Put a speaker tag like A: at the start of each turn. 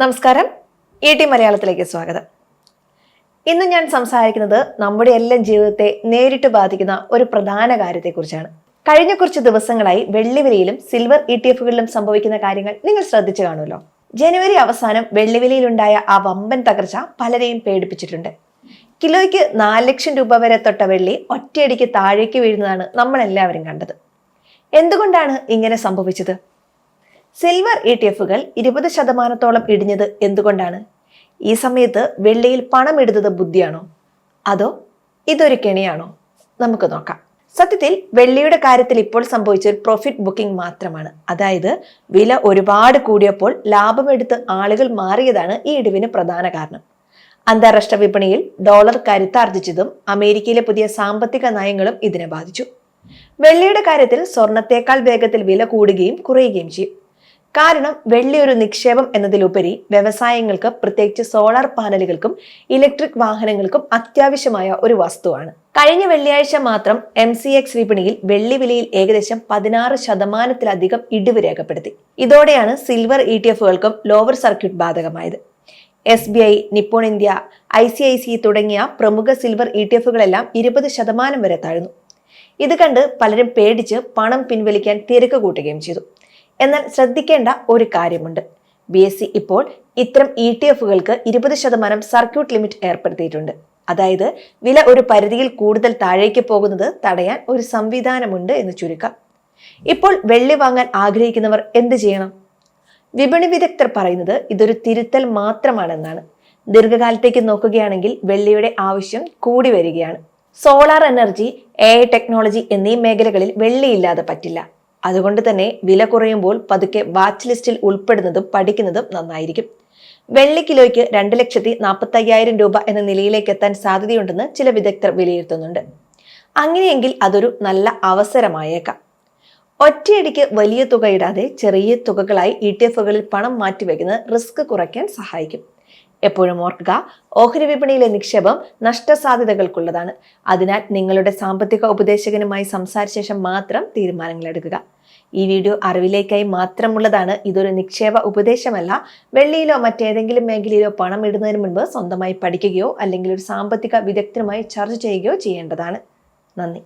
A: നമസ്കാരം. E T മലയാളത്തിലേക്ക് സ്വാഗതം. ഇന്ന് ഞാൻ സംസാരിക്കുന്നത് നമ്മുടെ എല്ലാം ജീവിതത്തെ നേരിട്ട് ബാധിക്കുന്ന ഒരു പ്രധാന കാര്യത്തെക്കുറിച്ചാണ്. കഴിഞ്ഞ കുറച്ച് ദിവസങ്ങളായി വെള്ളിവിലയിലും സിൽവർ ഇ ടി എഫുകളിലും സംഭവിക്കുന്ന കാര്യങ്ങൾ നിങ്ങൾ ശ്രദ്ധിച്ചു കാണുമല്ലോ. ജനുവരി അവസാനം വെള്ളിവിലയിലുണ്ടായ ആ വമ്പൻ തകർച്ച പലരെയും പേടിപ്പിച്ചിട്ടുണ്ട്. കിലോയ്ക്ക് നാല് ലക്ഷം രൂപ വരെ തൊട്ട വെള്ളി ഒറ്റയടിക്ക് താഴേക്ക് വീഴുന്നതാണ് നമ്മൾ എല്ലാവരും കണ്ടത്. എന്തുകൊണ്ടാണ് ഇങ്ങനെ സംഭവിച്ചത്? സിൽവർ ഇ ടി എഫുകൾ ഇരുപത് ശതമാനത്തോളം ഇടിഞ്ഞത് എന്തുകൊണ്ടാണ്? ഈ സമയത്ത് വെള്ളിയിൽ പണം ഇടുന്നത് ബുദ്ധിയാണോ? അതോ ഇതൊരു കെണിയാണോ? നമുക്ക് നോക്കാം. സത്യത്തിൽ വെള്ളിയുടെ കാര്യത്തിൽ ഇപ്പോൾ സംഭവിച്ച ഒരു പ്രോഫിറ്റ് ബുക്കിംഗ് മാത്രമാണ്. അതായത് വില ഒരുപാട് കൂടിയപ്പോൾ ലാഭമെടുത്ത് ആളുകൾ മാറിയതാണ് ഈ ഇടിവിന് പ്രധാന കാരണം. അന്താരാഷ്ട്ര വിപണിയിൽ ഡോളർ കരുത്താർജിച്ചതും അമേരിക്കയിലെ പുതിയ സാമ്പത്തിക നയങ്ങളും ഇതിനെ ബാധിച്ചു. വെള്ളിയുടെ കാര്യത്തിൽ സ്വർണത്തേക്കാൾ വേഗത്തിൽ വില കൂടുകയും കുറയുകയും ചെയ്യും. കാരണം വെള്ളി ഒരു നിക്ഷേപം എന്നതിലുപരി വ്യവസായങ്ങൾക്ക് പ്രത്യേകിച്ച് സോളാർ പാനലുകൾക്കും ഇലക്ട്രിക് വാഹനങ്ങൾക്കും അത്യാവശ്യമായ ഒരു വസ്തുവാണ്. കഴിഞ്ഞ വെള്ളിയാഴ്ച മാത്രം എം സി എക്സ് വിപണിയിൽ വെള്ളി വിലയിൽ ഏകദേശം പതിനാറ് ശതമാനത്തിലധികം ഇടിവ് രേഖപ്പെടുത്തി. ഇതോടെയാണ് സിൽവർ ഇ ടി എഫുകൾക്കും lower circuit ബാധകമായത്. S B I Nippon India I C I C തുടങ്ങിയ പ്രമുഖ സിൽവർ ഇ ടി എഫുകളെല്ലാം ഇരുപത് ശതമാനം വരെ താഴ്ന്നു. ഇത് കണ്ട് പലരും പേടിച്ച് പണം പിൻവലിക്കാൻ തിരക്ക് കൂട്ടുകയും ചെയ്തു. എന്നാൽ ശ്രദ്ധിക്കേണ്ട ഒരു കാര്യമുണ്ട്. ബി എസ് സി ഇപ്പോൾ ഇത്തരം ഇ ടി എഫുകൾക്ക് ഇരുപത് ശതമാനം സർക്യൂട്ട് ലിമിറ്റ് ഏർപ്പെടുത്തിയിട്ടുണ്ട്. അതായത് വില ഒരു പരിധിയിൽ കൂടുതൽ താഴേക്ക് പോകുന്നത് തടയാൻ ഒരു സംവിധാനമുണ്ട് എന്ന് ചുരുക്കം. ഇപ്പോൾ വെള്ളി വാങ്ങാൻ ആഗ്രഹിക്കുന്നവർ എന്ത് ചെയ്യണം? വിപണി വിദഗ്ധർ പറയുന്നത് ഇതൊരു തിരുത്തൽ മാത്രമാണെന്നാണ്. ദീർഘകാലത്തേക്ക് നോക്കുകയാണെങ്കിൽ വെള്ളിയുടെ ആവശ്യം കൂടി വരികയാണ്. സോളാർ എനർജി എ ടെക്നോളജി എന്നീ മേഖലകളിൽ വെള്ളിയില്ലാതെ പറ്റില്ല. അതുകൊണ്ട് തന്നെ വില കുറയുമ്പോൾ പതുക്കെ വാച്ച് ലിസ്റ്റിൽ ഉൾപ്പെടുന്നതും പഠിക്കുന്നതും നന്നായിരിക്കും. വെള്ളി കിലോയ്ക്ക് രണ്ട് ലക്ഷത്തി നാൽപ്പത്തി അയ്യായിരം രൂപ എന്ന നിലയിലേക്ക് എത്താൻ സാധ്യതയുണ്ടെന്ന് ചില വിദഗ്ധർ വിലയിരുത്തുന്നുണ്ട്. അങ്ങനെയെങ്കിൽ അതൊരു നല്ല അവസരമായേക്കാം. ഒറ്റയടിക്ക് വലിയ തുക ഇടാതെ ചെറിയ തുകകളായി ഇ ടി എഫുകളിൽ പണം മാറ്റിവെക്കുന്നത് റിസ്ക് കുറയ്ക്കാൻ സഹായിക്കും. എപ്പോഴും ഓർക്കുക ഓഹരി വിപണിയിലെ നിക്ഷേപം നഷ്ടസാധ്യതകൾക്കുള്ളതാണ്. അതിനാൽ നിങ്ങളുടെ സാമ്പത്തിക ഉപദേശകനുമായി സംസാരിച്ച ശേഷം മാത്രം തീരുമാനങ്ങൾ എടുക്കുക. ഈ വീഡിയോ അറിവിലേക്കായി മാത്രമുള്ളതാണ്. ഇതൊരു നിക്ഷേപ ഉപദേശമല്ല. വെള്ളിയിലോ മറ്റേതെങ്കിലും മേഖലയിലോ പണം ഇടുന്നതിന് മുൻപ് സ്വന്തമായി പഠിക്കുകയോ അല്ലെങ്കിൽ ഒരു സാമ്പത്തിക വിദഗ്ധരുമായി ചർച്ച ചെയ്യുകയോ ചെയ്യേണ്ടതാണ്. നന്ദി.